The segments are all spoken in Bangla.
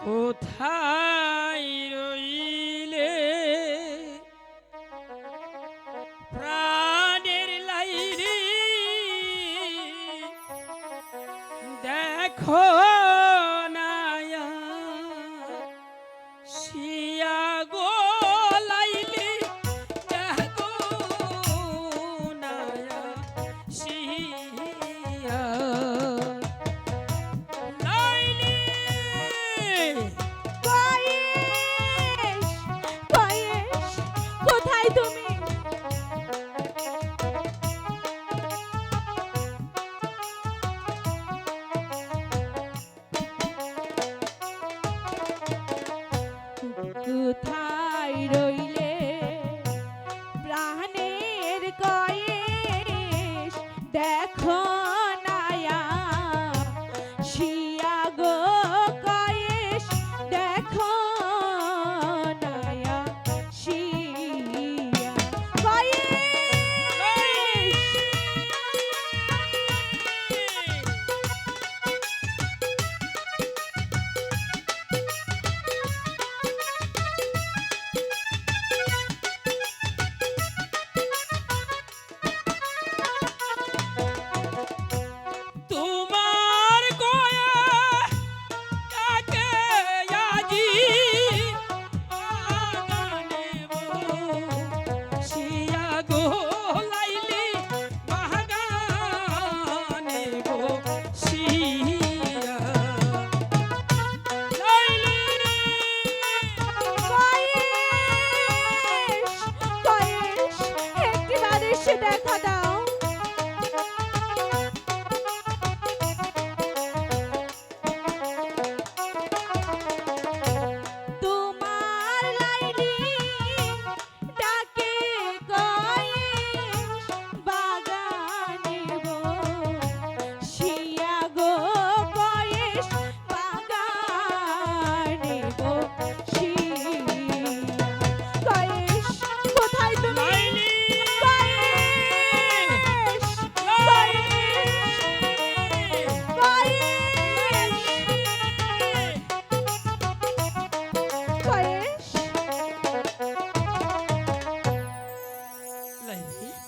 কোথায় রইলে? প্রাণের লাইরি দেখো দেখো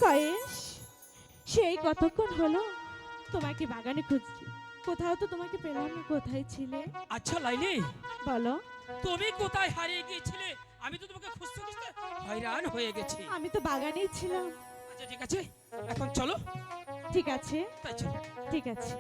কয়েস সেই কতক্ষণ হলো? তোমাকে বাগানে খুঁজছি। কোথাও তো তোমাকে পেলাম না কোথায় ছিলে? আচ্ছা লাইলি। বলো। তুমি কোথায় হারিয়ে গিয়েছিলে? আমি তো তোমাকে খুঁজতে খুঁজতে হয়রান হয়ে গেছি। আমি তো বাগানেই ছিলাম। আচ্ছা ঠিক আছে। এখন চলো। ঠিক আছে। তাই চলো। ঠিক আছে।